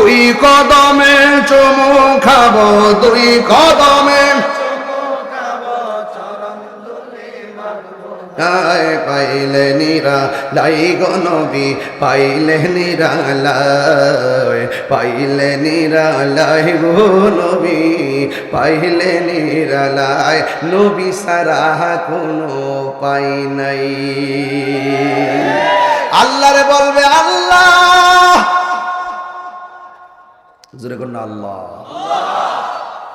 দুই কদমে চুমু খাব, দুই কদমে পাইলে নিরা, লাই গনবি পাইলে নিরা পাইলে নিরা লাই গনবি পাইলে নিরা লাই, নবী সারা কোনো পাই নাই। আল্লাহরে বলবে, আল্লাহ! জোরে করুন আল্লাহ।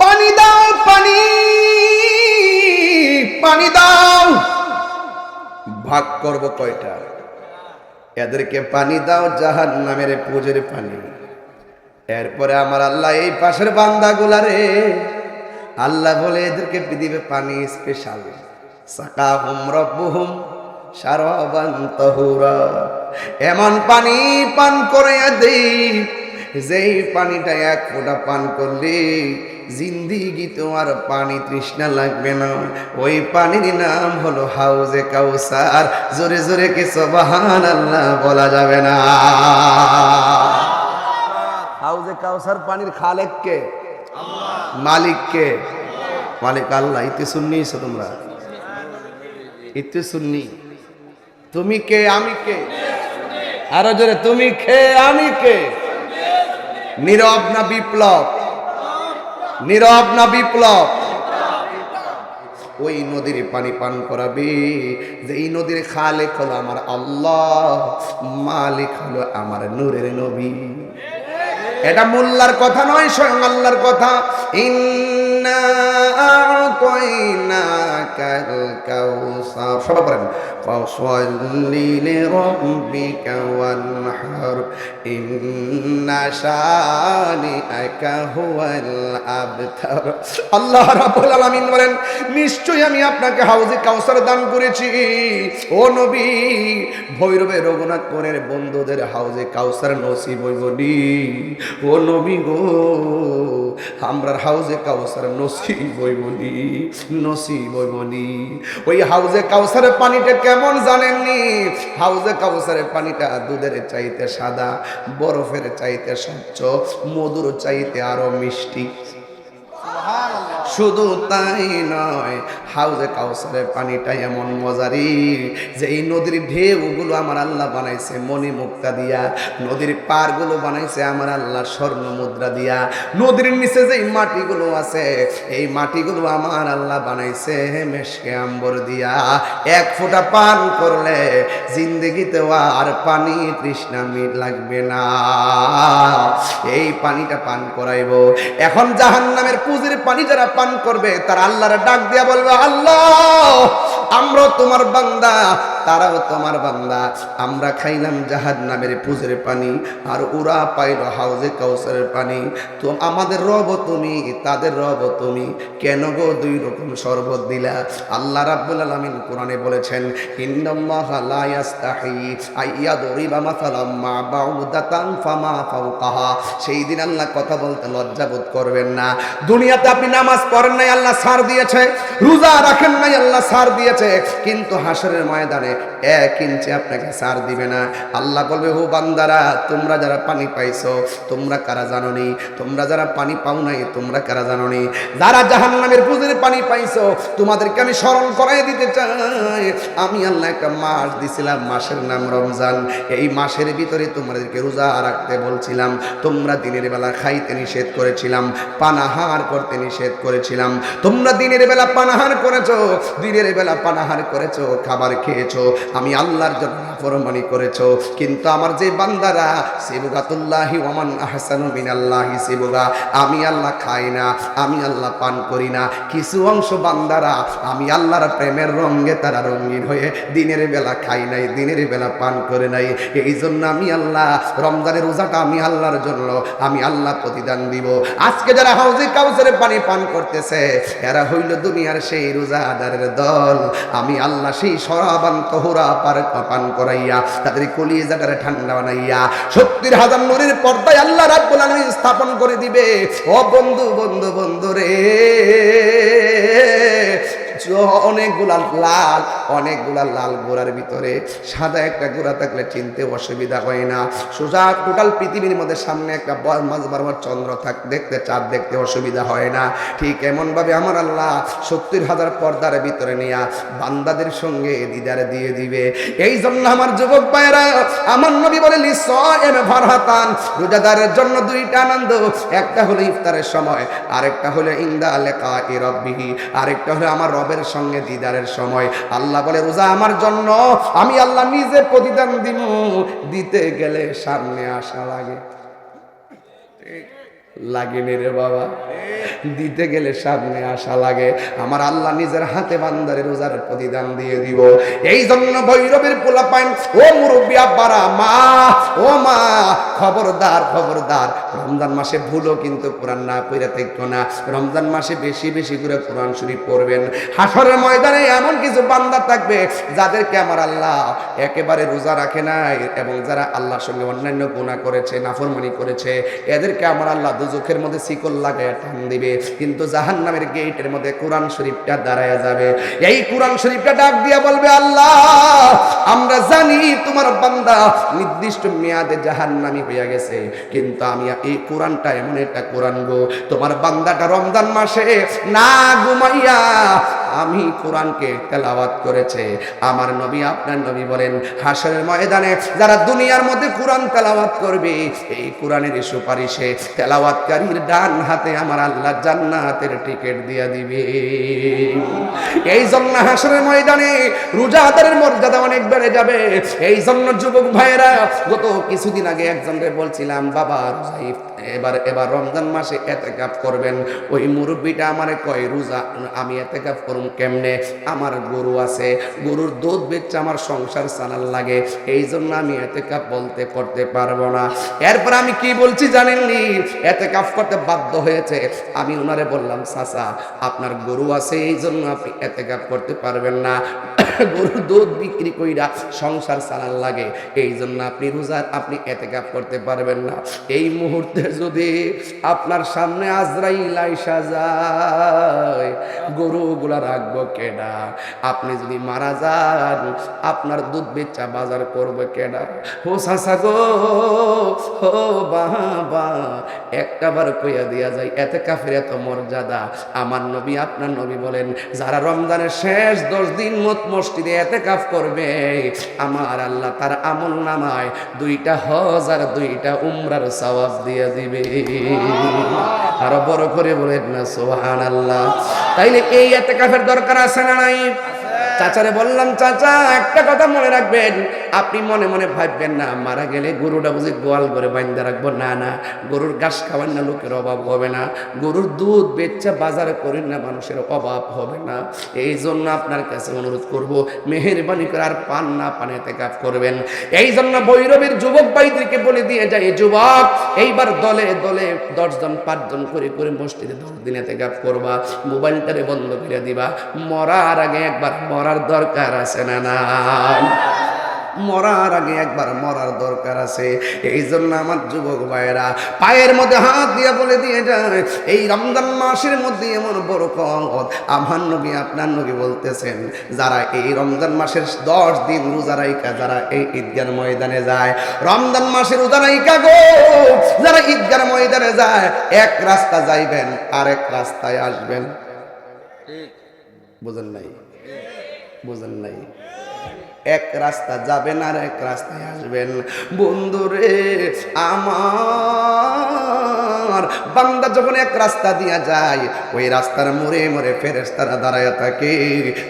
পানি দাও, পানি পানি দাও। ভাগ করব কয়টা? এদেরকে পানি দাও জাহান নামের পুজোর পানি। এরপরে আমার আল্লাহ এই পাশের বান্দা রে, আল্লাহ বলে এদেরকে দিবে পানি স্পেশাল সাকা হুম রব্বুহুম সারবান তহুরা। এমন পানি পান করে দেই যেই পানিটা এক ফোঁটা পান করলে জিন্দিগি তোমার পানি তৃষ্ণা লাগবে না। ওই পানির নাম হলো হাউজে কাউসার। জোরে জোরে কে সবাহান আল্লাহ বলা যাবে না? হাউজে কাউসার পানির খালেক কে? মালিক কে? মালিক আল্লাহ, ইতে শুননি তোমরা। ইতে শুননি তুমি কে, আমি কে? আরও জোরে, তুমি কে, আমি কে? নীরব না বিপ্লব? নীরব না বিপ্লব? ওই নদীর পানি পান করাবে যে এই নদীর খালেক হলো আমার আল্লাহ, মালিক হলো আমার নূরের নবী। এটা মোল্লার কথা নয়, স্বয়ং আল্লাহর কথা। সবাই পড়েন। ফাসাল্লি লিরাব্বিকা ওয়ানহার ইন্না শানিআকা হুয়াল আবতার আল্লাহ রাব্বুল আলামিন বলেন, নিশ্চয়ই আমি আপনাকে হাউজে কাউসার দান করেছি। ও নবী, ভৈরবে রঘুনাথপুরের বন্ধুদের হাউজে কাউসার নসিব হইবনি ও নবী গো, আমরার হাউজে কাউসার নসিব হইবনি নসিব হইবনি ওই হাউজে কাউসারের পানিটা কেমন জানেননি, হাউজে কাউসারের পানিটা দুধের চাইতে সাদা, বরফের চাইতে স্বচ্ছ, মধুর চাইতে আরও মিষ্টি। শুধু তাই নয়, হাউজে কাউসারের পানিটা এমন মজারি যে এই নদীর ঢেউগুলো আমার আল্লাহ বানাইছে মণি মুক্তা দিয়া, নদীর পারগুলো বানাইছে আমার আল্লাহ স্বর্ণ মুদ্রা দিয়া। নদীর নিচে যে মাটিগুলো আছে, এই মাটিগুলো আমার আল্লাহ বানাইছে মেশকে আম্বর দিয়া। এক ফোঁটা পান করলে জিন্দগিতে আর পানি তৃষ্ণা মিট লাগবে না। এই পানিটা পান করাইব। এখন জাহান নামের পুঁজির পানি যারা পান করবে তার আল্লাহর ডাক দিয়া বলবে আল্লাহ আমরা তোমার বান্দা তারাও তোমার বান্দা। আমরা খাইলাম জাহাদ নামের পুজের পানি, আর ওরা পাইল হাউজে কাউসারের পানি। তো আমাদের রব তুমি, তাদের রব তুমি। কেন গো দুই রকম শরবত দিলা? আল্লাহ রাব্বুল আলামিন কোরআনে বলেছেন সেই দিন আল্লাহ কথা বলতে লজ্জা বোধ করবেন না। দুনিয়াতে আপনি নামাজ পড়েন নাই, আল্লাহ সার দিয়েছে। রোজা রাখেন নাই, আল্লাহ সার দিয়েছে। কিন্তু হাসরের ময়দানে like এক ইঞ্চি আপনাকে সার দিবে না। আল্লাহ বলবে হো বান্দারা, তোমরা যারা পানি পাইছো, তোমরা কারা জানো নি তোমরা যারা পানি পাও নাই, তোমরা কারা জানো নি যারা জাহান্নামের পুজোর পানি পাইছো, তোমাদেরকে আমি স্মরণ করাই দিতে চাই। আমি আল্লাহ একটা মাস দিছিলাম, মাসের নাম রমজান। এই মাসের ভিতরে তোমাদেরকে রোজা রাখতে বলছিলাম। তোমরা দিনের বেলা খাইতে নিষেধ করেছিলাম, পানাহার করতে নিষেধ করেছিলাম। তোমরা দিনের বেলা পানাহার করেছ, দিনের বেলা পানাহার করেছ, খাবার খেয়েছো। আমি আল্লাহর জন্য ফরমানি করেছ। কিন্তু আমার যে বান্দারা সিবুগাতুল্লাহি ওমান আহসানু মিনাল্লাহি সিবুগা আমি আল্লাহ খাই না, আমি আল্লাহ পান করি না। কিছু অংশ বান্দারা, আমি আল্লাহর প্রেমের রঙে তারা রঙিন হয়ে দিনের বেলা খাই নাই, দিনের বেলা পান করে নাই। এই জন্য আমি আল্লাহ, রমজানের রোজাটা আমি আল্লাহর জন্য, আমি আল্লাহ প্রতিদান দিব। আজকে যারা হাউজে কাউসারে পানি পান করতেছে, এরা হইল দুনিয়ার সেই রোজাদারের দল। আমি আল্লাহ সেই সরাবান তহরা পার পান করাইয়া, তাদের কলিজাটারে ঠান্ডা বানাইয়া সত্তর হাজার নূরের পর্দায় আল্লাহ রাব্বুল আলামিন স্থাপন করে দিবে। ও বন্ধু বন্ধু বন্ধু রে অনেকগুলা লাল অনেকগুলা লাল গোড়ার ভিতরে সাদা একটা গোড়া থাকলে চিনতে অসুবিধা হয় না। সোজা টোটাল পৃথিবীর মধ্যে সামনে একটা মাঝ বরাবর চন্দ্র থাক, দেখতে চাঁদ দেখতে অসুবিধা হয় না। ঠিক এমনভাবে আমার আল্লাহ সত্তর হাজার পর্দার ভিতরে নিয়ে বান্দাদের সঙ্গে দিদারে দিয়ে দিবে। এই জন্য আমার যুবক ভাইয়েরা, আমার নবী বলে ফারহাতান। রোজাদারের জন্য দুইটা আনন্দ, একটা হলো ইফতারের সময়, আরেকটা হলো ইন্দা লেখা এ রব্বিহি, আরেকটা হলো আমার রবের সঙ্গে দিদারের সময়। আল্লাহ বলে রোজা আমার জন্য। আমি আল্লাহ নিজে প্রতিদান দিব দিতে গেলে সামনে আসা লাগে লাগেনি রে বাবা। দিতে গেলে সামনে আসা লাগে। আমার আল্লাহ নিজের হাতে বান্দারে রোজার প্রতিদান দিয়ে দিব। এই জন্য ভৈরবের পোলা পাইন ও মুরব্বী আব্বারা, মা, ও মা, খবরদার খবরদার, রমজান মাসে ভুলও কিন্তু কোরআন না পড়ে থাকতো না। রমজান মাসে বেশি বেশি করে কোরআন শরীফ পড়বেন। হাসরের ময়দানে এমন কিছু বান্দা থাকবে যাদেরকে আমার আল্লাহ একেবারে রোজা রাখে নাই এবং যারা আল্লাহর সঙ্গে অন্যান্য গুণা করেছে, নাফরমানি করেছে, এদেরকে আমার আল্লাহ দুজখের মধ্যে শিকল লাগায় টান দিবে, কিন্তু জাহান নামের গেটের মধ্যে কোরআন শরীফটা দাঁড়ায় যাবে। এই কোরআন শরীফটা ডাক দিয়া বলবে, আল্লাহ, আমরা জানি তোমার বান্দা নির্দিষ্ট মেয়াদে জাহান নামি হইয়া গেছে, কিন্তু আমি এই কোরআনটা এমন একটা কোরআন গো, তোমার বান্দাটা রমজান মাসে না ঘুমাইয়া আমি কোরআনকে তেলাওয়াত করেছে। আমার নবী, আপনার নবী বলেন, হাসরের ময়দানে যারা দুনিয়ার মধ্যে কোরআন তেলাওয়াত করবে, এই কোরআনের সুপারিশে তেলাওয়াতকারীর ডান হাতে আমার আল্লাহ জান্নাতের টিকিট দিয়া দিবে। এই জন্য হাসরের ময়দানে রোজাদারের মর্যাদা অনেক বেড়ে যাবে। এই জন্য যুবক ভাইয়েরা, গত কিছুদিন আগে একজনকে বলছিলাম, বাবা রোজা ইফ- এবার এবার রমজান মাসে এতে কাপ করবেন। ওই মুরব্বীটা আমারে কয়, রোজা, আমি এতে কাপ করুম কেমনে? আমার গরু আছে, গরুর দুধ বেচছে আমার সংসার চালার লাগে। এই জন্য আমি এতে কাপ বলতে, করতে পারব না। এরপর আমি কি বলছি জানেননি? এতে কাপ করতে বাধ্য হয়েছে। আমি ওনারে বললাম, চাচা, আপনার গরু আছে, এই জন্য আপনি এতে কাপ করতে পারবেন না। গরুর দুধ বিক্রি কইরা সংসার চালার লাগে, এই জন্য আপনি রোজার, আপনি এতে কাপ করতে পারবেন না। এই মুহূর্তে যদি আপনার সামনে আজরাইল আইসা যায়, গরুগুলা রাখব কেডা? আপনি যদি মারা যান, আপনার দুধ বেচা বাজার করবে কেডা? ও সাসা গো, ও বাবা একটা বার কইয়া দিয়া যায় এতে কাফের এত মর্যাদা। আমার নবী, আপনার নবী বলেন, যারা রমজানের শেষ দশ দিন মত মসজিদে এতে কাফ করবে, আমার আল্লাহ তার আমল নামায় দুইটা হজ আর দুইটা উমরার সওয়াব দিয়ে দিবে। আরও বড় করে বলেন না সোহান আল্লাহ তাইলে এই এতে কাফের দরকার আছে না নাই? চাচারে বললাম, চাচা, একটা কথা মনে রাখবেন আপনি মনে মনে ভাববেন না, মারা গেলে গরুটা বুঝি গোয়াল করে বাইন্দা রাখব? না না, গরুর ঘাস খাওয়ার না লোকের অভাব হবে না। গরুর দুধ বেচা বাজারে করেন না মানুষের অভাব হবে না। এই জন্য আপনার কাছে অনুরোধ করব, মেহেরবানি করে আর পান না পানেতে কাপ করবেন। এই জন্য বৈরবের যুবক ভাইদেরকে বলে দিয়ে যায় যুবক, এইবার দলে দলে দশজন, পাঁচজন করে করে মসজিদে দশ দিনেতে কাপ করবা। মোবাইলটারে বন্ধ করে দিবা। মরার আগে একবার মরার দরকার আছে না না মরার আগে একবার মরার দরকার আছে। এই জন্য আমার যুবক ভাইয়েরা পায়ের মধ্যে হাত দিয়ে বলে দিয়ে যায় এই রমজান মাসের মধ্যে এমন বড় কত আমার নবী আপনার নবী বলতেছেন যারা এই রমজান মাসের দশ দিন রোজা রাইকা যারা এই ঈদগার ময়দানে যায়। রমজান মাসের রোজা রাইকা গো যারা ঈদগার ময়দানে যায় এক রাস্তা যাইবেন আর এক রাস্তায় আসবেন। বুঝেন নাই? বুঝেন নাই? এক রাস্তা যাবেন আর এক রাস্তায় আসবেন। বন্ধুরে আমার বান্দা যখন এক রাস্তা দিয়া যায়, ওই রাস্তার মোড়ে মোড়ে ফেরেস্তারা দাঁড়ায় থাকে।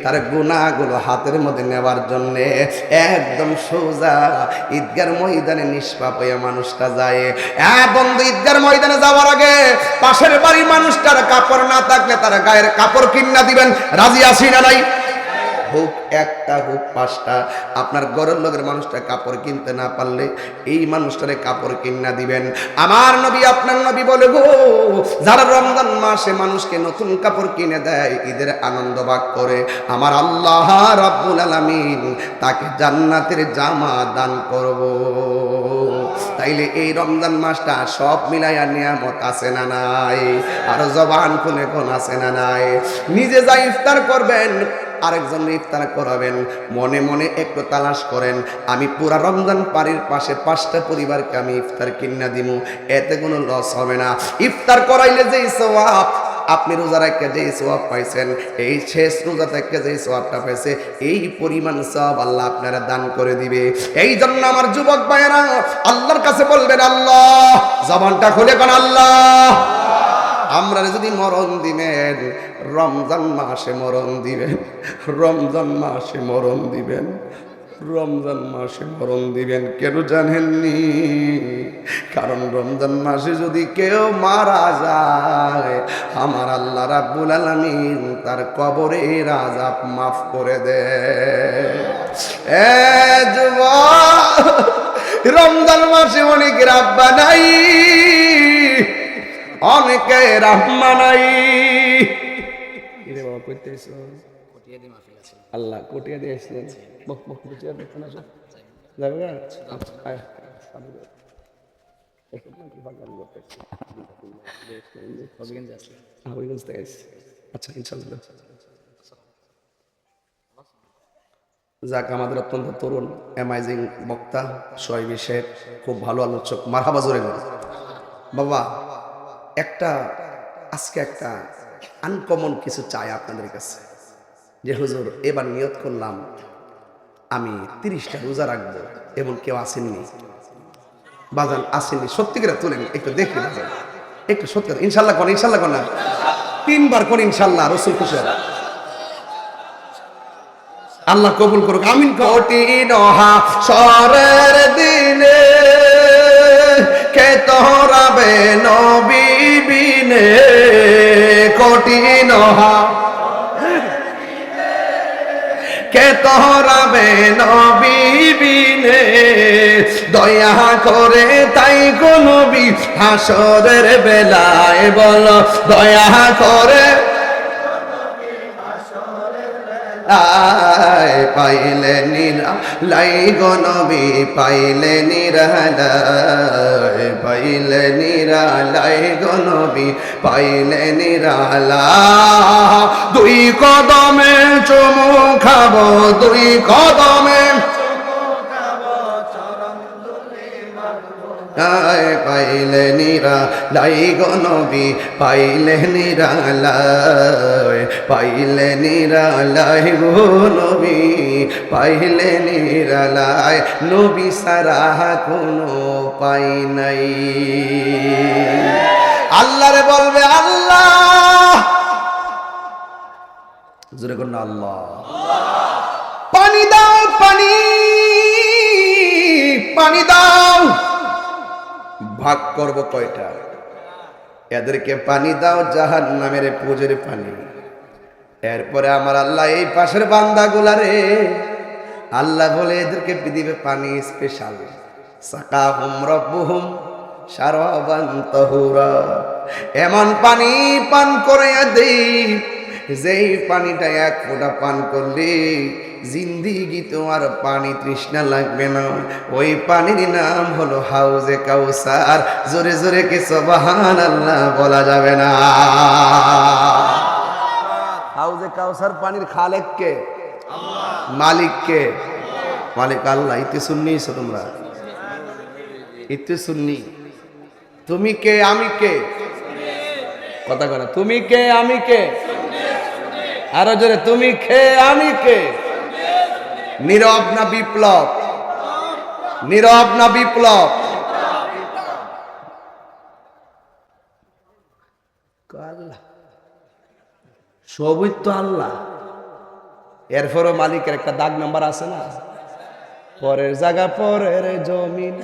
তার গুণাগুলো হাতের মধ্যে নেওয়ার জন্যে একদম সোজা ঈদগার ময়দানে নিষ্পাপ হয়ে মানুষটা যায়। হ্যাঁ বন্ধু, ঈদগার ময়দানে যাওয়ার আগে পাশের বাড়ির মানুষটার কাপড় না থাকলে তার গায়ের কাপড় কিনা দিবেন। রাজি আসি না নাই? হোক, একটা হোক, পাঁচটা। আপনার গরের লোকের মানুষটা কাপড় কিনতে না পারলে এই মানুষটারে কাপড় কিনা দিবেন। আমার নবী, আপনার নবী বলে গো, যারা রমজান মাসে মানুষকে নতুন কাপড় কিনে দেয়, ঈদের আনন্দ ভাগ করে। আমার আল্লাহ রাব্বুল আলামিন তাকে জান্নাতের জামা দান করব। তাইলে এই রমজান মাসটা সব মিলাইয়া নিয়ামত আছে না নাই? আর জবান খুলে কোন আছে না নাই? নিজে যা ইফতার করবেন আরেকজন ইফতার করাবেন। মনে মনে একটু তালাশ করেন, আমি পুরা রমজান পাড়ির পাশে পাঁচটা পরিবারকে আমি ইফতার কিনা দিব এতে কোনো লস হবে না। ইফতার করাইলে যেই সওয়াব, আপনি রোজা রেখে যেই সোয়াব পাইছেন, এই শেষ রোজা থেকে যেই সোয়াবটা পাইছে এই পরিমাণ সব আল্লাহ আপনারা দান করে দিবে। এই জন্য আমার যুবক ভাইয়েরা, আল্লাহর কাছে বলবেন, আল্লাহ, জবানটা খুলে কোন আল্লাহ আমরা যদি মরণ দিবেন রমজান মাসে মরণ দিবেন রমজান মাসে মরণ দিবেন রমজান মাসে মরণ দিবেন কেন জানেননি? কারণ রমজান মাসে যদি কেউ মারা যায় আমার আল্লাহ রাব্বুল আলামিন তার কবরে রাজাব মাফ করে যুবক, রমজান মাসে অনেক রাব্বা নাই অনেকে রাহমা নাই বাবা কইতে আল্লাহ কোটিয়া দিয়ে আসলেন। বক বক বুঝে দেখুন আসো। যাবে। আচ্ছা ইনশাল্লাহ যাক আমাদের অত্যন্ত তরুণ অ্যামাইজিং বক্তা সোয়াইবি শেখ খুব ভালো আলোচক। মারহাবা জোরে বাবা একটা, আজকে একটা আনকমন কিছু চাই আপনাদের কাছে। যে হুজুর, এবার নিয়ত করলাম, আমি তিরিশটা রোজা রাখব, এবং কেউ আসেননি। বাজান আসেননি, সত্যি করে তুলেন একটু দেখি বাজান। একটু সত্যি করে, ইনশাল্লাহ কোন ইনশাল্লাহ কোন তিনবার কোন ইনশাল্লাহ, রসুল খুশি আল্লাহ কবুল করুক, আমিন কঠিন সরের দিনে, কে তোরাবে নবী? বিনে কঠিন কে তোরাবে নবিবিনে দয়া করে তাই কোন বি হাসরের বেলায় বল, দয়া করে আয় পাইলে নিরা লাই গনবি পাইলে নিরালায় পাইলে নিরালাই গনবি পাইলে নিরালা। দুই কদমে চুমু খাব, দুই কদমে আয় পাইলে নিরা লাই গনবি পাইলে নিরা লাই পাইলে নিরা লাই গনবি পাইলে নিরা লাই নবী সারা কোনো পাই নাই। আল্লাহরে বলবে, আল্লাহ। জোরে কর না আল্লাহ। পানি দাও, পানি পানি দাও। ভাগ করব কয়টা? এদেরকে পানি দাও জাহান নামের পুজোর পানি। এরপরে আমার আল্লাহ এই পাশের বান্দা রে, আল্লাহ বলে এদেরকে দিবে পানি স্পেশাল সাকা হুম রব্বুহুম সারবান তহুরা। এমন পানি পান করে দেই যেই পানিটা এক ফোঁটা পান করলে, জিন্দিগি তোমার পানি তৃষ্ণা লাগবে না। ওই পানির নাম হলো হাউজে কাউসার। জোরে জোরে কে সবাহান আল্লাহ বলা যাবে না? হাউজে কাউসার পানির খালেক কে? মালিক কে? মালিক আল্লাহ, ইতে শুননিস তোমরা। ইতে শুননি তুমি কে, আমি কে? কথা কথা তুমি কে, আমি কে? আরও জোরে, তুমি খে আমি কে? নীরব না বিপ্লব? নীরব না বিপ্লব? সবই তো আল্লাহ। এরপরও মালিকের একটা দাগ নাম্বার আছে না? পরের জায়গা, পরের জমিন।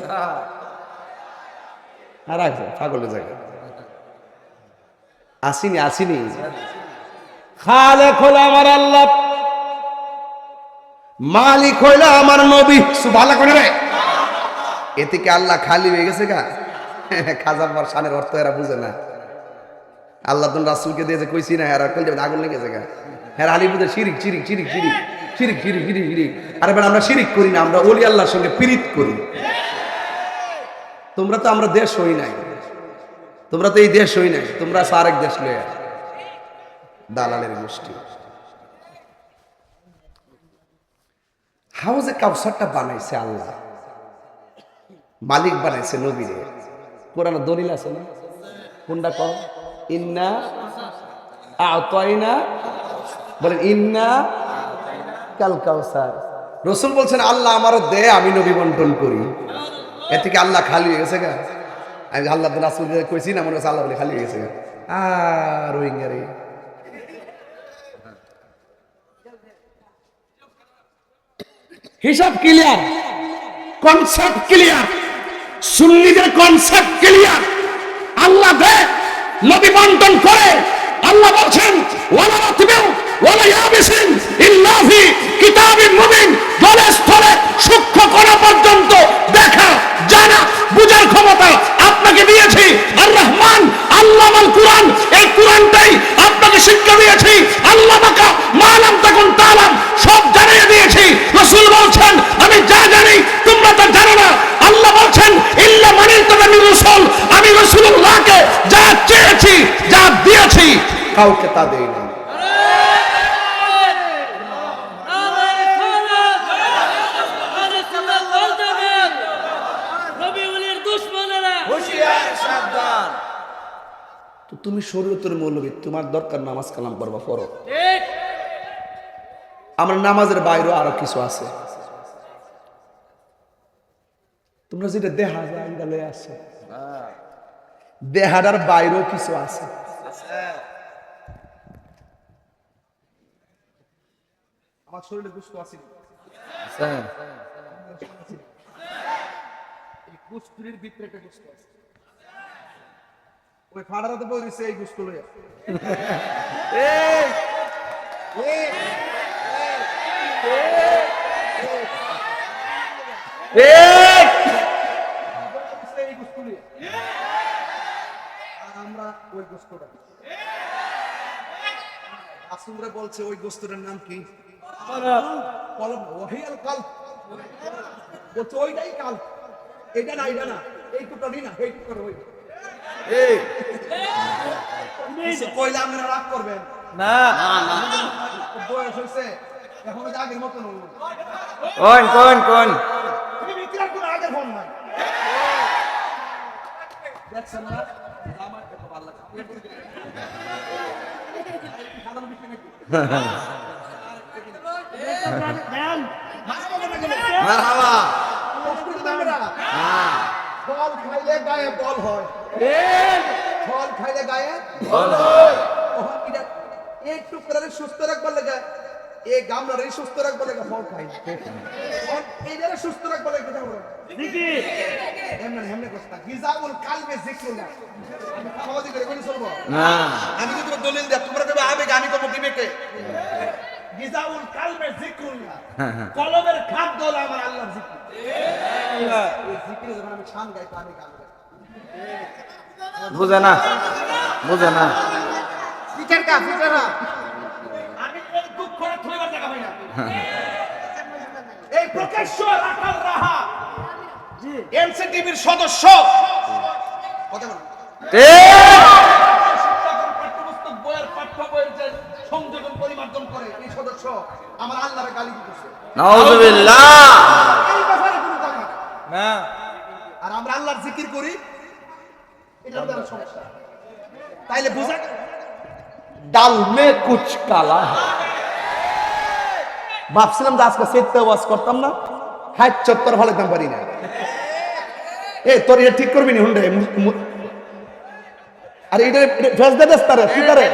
আর আছে, পাগলের জায়গা। আসিনি আসিনি। খালে খোলা আমার আল্লাহ। মালিক হইল আমার নবী। সুভালা করে রে এতে কি আল্লাহ খালি হয়ে গেছে গা। খাজার পর শানের অর্থ এরা বুঝে না। আল্লাহ তুমি রাসুলকে দিয়েছে কইছি না, এরা যাবে আগুন লেগেছে গা। হ্যাঁ আলিপুদের শিরিক চিরিক চিরিক চিরিক শিরিক শিরিক শিরিক শিরিক। আরে বেটা, আমরা শিরিক করি না, আমরা ওলি আল্লাহর সঙ্গে পীড়িত করি। তোমরা তো আমরা দেশ হই নাই। তোমরা তো এই দেশ হই নাই, তোমরা আছো আরেক দেশ লয়ে দালালের গোষ্ঠী। হাউজে কাউসারটা বানাইছে আল্লাহ। মালিক বানাইছে নবীরে। কোরআন দলিল আছে না? কোনটা কম ইন্না আতয়না বলেন, ইন্না কাল কাউসার। রসুল বলছেন, আল্লাহ আমারও দে আমি নবী বন্টন করি। এ থেকে আল্লাহ খালি হয়ে গেছে গা। আমি আল্লাহ রাসুল কইছি না, মনে হচ্ছে আল্লাহ বলে খালি হয়ে গেছে গা। আর রোহিঙ্গা রে। হিসাব ক্লিয়ার কনসেপ্ট ক্লিয়ার সুন্নিদের কনসেপ্ট ক্লিয়ার আল্লাহ দে, নবী বন্টন করে, আল্লাহ বলছেন, ওয়ালা রাতবিউ ওয়ালা ইয়াবিসিন ইল্লা ফি কিতাবিন মুবিন, জলে স্থলে সূক্ষ্ম করা পর্যন্ত দেখা জানা বুঝার ক্ষমতা আপনাকে দিয়েছি, আল্লাহ আল কুরআন, এই কোরআনটাই আপনাকে শিক্ষা দিয়েছি। আল্লাহ বাকা মালাম তখন তালাম, সব জানিয়ে দিয়েছি। রসুল বলছেন, আমি যা জানি, তোমরা তা জানো না। আল্লাহ বলছেন, ইল্লা মানিল আমি রসুল। আমি রসুল্লাহকে যা চেয়েছি, যা দিয়েছি, কাউকে তা দেই না তুমি শরীয়তের মৌলবী তোমার দরকার নামাজ কালাম পড়বা পড়ো। আমার নামাজের বাইরেও আরও কিছু আছে। তোমরা যেটা দেহা যায় লয়ে আসো। দেহাটার বাইরেও কিছু আছে। আমার শরীরে গুস্ত আছে। এই গুস্তুরির ভিতরে একটা গুস্ত আছে। ওই আমরা ওই আসুমরা বলছে ওই গোস্তটার নাম কি কলম ওহিয়াল কাল বলছে ওইটাই কাল এটা না এটা না এই না এই টুকরি ওই কইলে আপনারা রাগ করবেন। না বয়স হয়েছে এখন যে আগের মতন কোন কোন কোন তুমি বিক্রির কোনো আগের ফোন নাই। দেখছেন না? জামাই দেখো ভালো তো আমরা। ফল খাইলে গায়ে বল হয়। ফল খাইলে গায়ে? ওহন এটা একটু করে সুস্থ রাখবার লেগে। এই গামলারে সুস্থ রাখবার লেগে ফল খাই। ফল এইটারে সুস্থ রাখবার লেগে কথা বলো। এমন এমন কথা গিজাউল কালবে জিক্রুল্লাহ আমি খাওয়াজি করে কোন চলবো? না। আমি যদি তোমার দলিল দেব তোমরা কবে আবেগ আমি কব বিবেকে গিজাউল কালবে জিক্রুল্লাহ কলবের খাদ্য হলো আমার আল্লাহর জিকির। এই জিকিরে যখন আমি শান গাই তো আমি গান গাই বুঝে না বুঝে না। এই দুঃখ করে থইবার জায়গা পাই না এই প্রকাশ্য রাখাল রাহা। এমসিটিভির সদস্য। কথা বলো। পাঠ্যপুস্তক বইয়ের পাঠ্য বইয়ের যে সংযোজন পরিমার্জন করে এই সদস্য আমার আল্লাহরে গালি দিতেছে। নাউজুবিল্লাহ। এই ব্যাপারে কোনো কথা না। না। আর আমরা আল্লাহর জিকির করি তাইলে বুঝা ডাল মে কুচ কালা। ভাবছিলাম যে আজকে সেটতে ওয়াজ করতাম না। হাত চত্বর ফলাইতাম পারি না। এ, তোর এটা ঠিক করবি নি হুন্ডে? আরে এটা ফেস দে দেস তারে, কি তারে?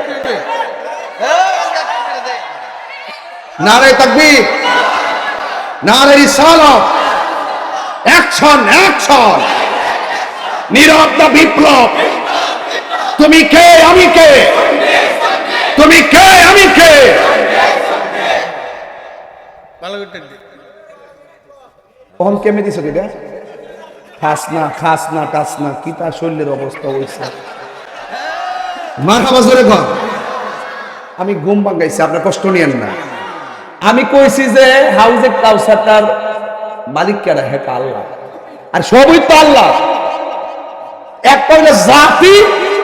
নারে তাকবীর। নারে রিসালাত। Action action. নীরব না বিপ্লব? তুমি কে? আমি কে? তুমি কে? আমি কে? কখন কেমে দিছ এটা খাস না খাস না, টাস না, কি তার শরীরের অবস্থা হয়েছে কর আমি ঘুম ভাঙাইছি, আপনার কষ্ট নিয়েন না। আমি কইছি যে হাউজে কাউসারটার মালিক কেরা হ্যাঁ আল্লাহ। আর সবই তো আল্লাহ। একটা হলো জাতি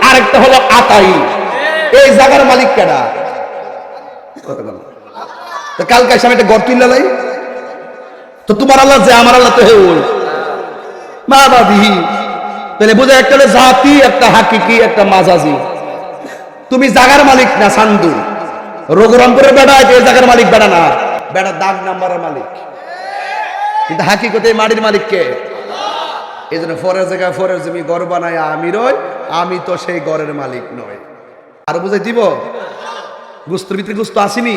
আর একটা হলো আতাই। এই জায়গার মালিক কেডা কালকে এসে আমি একটা গর্ত লাই। তো তোমার আল্লাহ যে, আমার আল্লাহ তো হে ওই। মা বাদি তাহলে বোঝা একটা হলো জাতি, একটা হাকিকি, একটা মাজাজি তুমি জাগার মালিক না সান্দু? রঘুরামপুরের বেড়া এই জাগার মালিক বেড়া না। বেড়া দাগ নাম্বারের মালিক। কিন্তু হাকিকতে এই মাটির মালিক কে? এই জন্য ফরের জায়গায় ফরের জমি ঘর বানায় আমি রই আমি তো সেই ঘরের মালিক নয় আর বুঝাই দিব? গুস্তর ভিতরে গুস্ত আসিনি?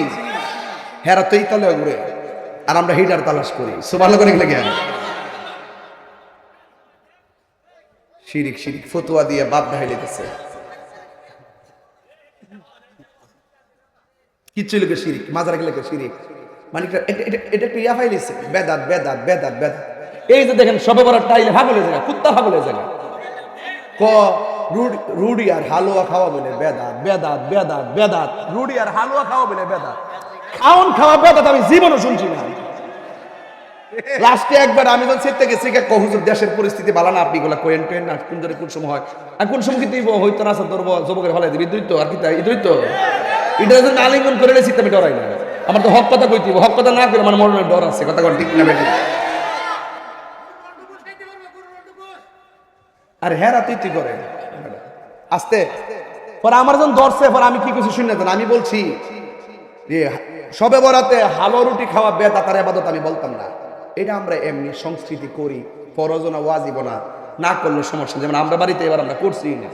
হেরা তো এই তালে ঘুরে, আর আমরা হিটার তালাশ করি। সুবাহ করে গেলে জ্ঞান শিরিক শিরিক, ফতুয়া দিয়ে বাপ ঢাইলে দিতেছে। কিচ্ছু লোকের শিরিক, মাজার গেলে শিরিক। মানে এটা একটা ইয়া ফাইলিছে বেদাত বেদাত বেদাত বেদাত। এই যে দেখেন, সবে বড় টাইলে ভাগলে জায়গা, কুত্তা ভাগলে জায়গা। ক, রুডি আর হালুয়া খাওয়া বলে বেদাত বেদাত বেদাত বেদাত। রুডি আর হালুয়া খাওয়া বলে বেদাত। খাওন খাওয়া বেদাত আমি জীবনও শুনছি না। লাস্টে একবার আমি যখন কহুজুর দেশের পরিস্থিতি ভালো না? আপনি গুলা কোয়েন না, কোন ধরে কোন সময় হয়। আর কোন সময় কিন্তু হইতো না স্যার ধরবো যুবকের ফলে দিবি দুই আর কি তাই দুই তো এটা যদি আলিঙ্গন করে রেছি আমি ডরাই না। আমার তো হক কথা কইতে। হক কথা না করে আমার মনে ডর আছে, কথা ঠিক না আর হেরা তুই করে। আস্তে। পরে আমার যখন ধরছে, পরে আমি কি কিছু শুনে আমি বলছি যে, সবে বরাতে হালো রুটি খাওয়া বেদা তার আবাদত আমি বলতাম না। এটা আমরা এমনি সংস্কৃতি করি পরজনা ওয়াজিব না না করলে সমস্যা যেমন আমরা বাড়িতে এবার আমরা করছি না।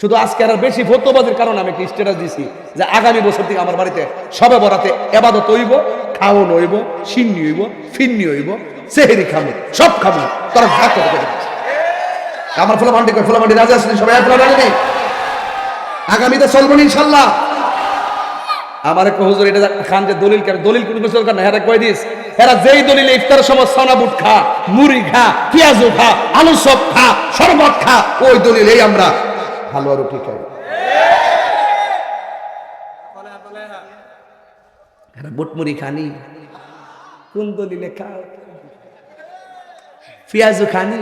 শুধু আজকে আর বেশি ফতোবাজির কারণে আমি একটা স্ট্যাটাস দিছি যে, আগামী বছর থেকে আমার বাড়িতে সবে বরাতে এবাদত হইব, খাওন হইব, সিন্নি হইব, ফিন্নি হইব, সেহেরি খামো, সব ভাগ করতে পারে আমার ফোলামান্ডি কই? ফোলামান্ডি রাজা আসলেন সবাই? আপনারা রাজি নেই। আগামীতে চলবো ইনশাল্লাহ আমার এক হুজুর, এটা খান যে দলিল কেন? দলিল কোন কিছু দরকার না? হেরা কই দিস? হেরা যেই দলিল ইফতারের সময় সানা বুট খা, মুড়ি খা, পেঁয়াজু খা, আলু সব খা, শরবত খা, ওই দলিলেই আমরা হালুয়া রুটি খাই। হেরা বুট মুড়ি খানি। কোন দলিলে খা? পেঁয়াজু খানি।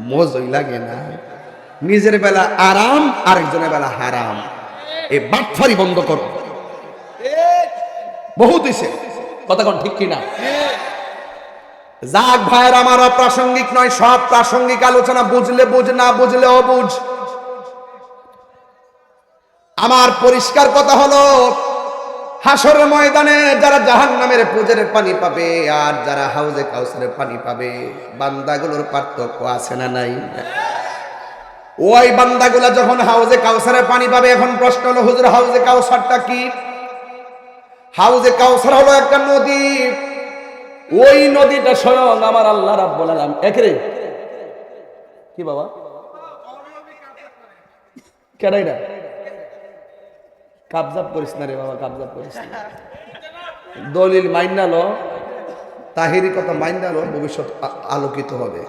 মজই লাগে না। নিজের বেলা আরাম, আরেকজনের বেলা হারাম। এই বাটফারি বন্ধ করো। বহুত হইছে। কথা কোন ঠিক কিনা? যাক ভাইয়ের আমার অপ্রাসঙ্গিক নয়, সব প্রাসঙ্গিক আলোচনা, বুঝলে বুঝ, না বুঝলে অবুঝ। আমার পরিষ্কার কথা হলো হাসরের ময়দানে যারা জাহান নামের পুজের পানি পাবে আর যারা হাউজে কাউসারের পানি পাবে, বান্দাগুলোর পার্থক্য আছে না নাই? ওই বান্দাগুলা যখন হাউজে কাউসারের পানি পাবে, এখন প্রশ্ন হলো, হুজুর, হাউজে কাউসারটা কি? হাউজে কাউসার হলো একটা নদী। ওই নদীটা স্বয়ং আমার আল্লাহ রাব্বুল আলামিন। একরে কি বাবা? কেডাই না কাবজাব করিস না রে বাবা, কাবজাব করিস না। দলিল মাইনালো তাহিরি কথা মাইনালো ভবিষ্যৎ আলোকিত হবে।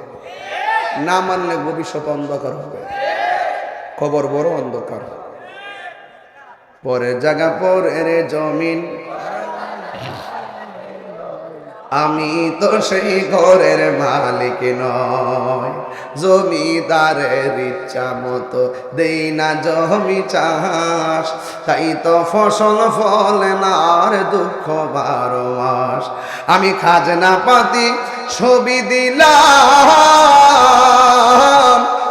না মানলে ভবিষ্যৎ অন্ধকার হবে। খবর বড় অন্ধকার। পরে জায়গা পরের জমিন আমি তো সেই ঘরের মালিক নয় জমিদারের ইচ্ছা মতো দেই না জমি চাষ। তাই তো ফসল ফলে না আর দুঃখ বারো মাস। আমি খাজনা পাতি ছবি দিলাম।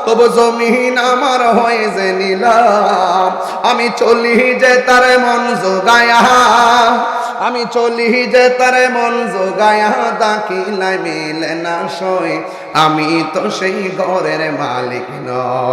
তবু জমিন আমার হয়ে যে নিলাম। আমি চলি যে তার মন জোগায়া, আমি চলি যে তার মন জোগায়া দাখিলাই মিলে না সই। আমি তো সেই ঘরের মালিক নয়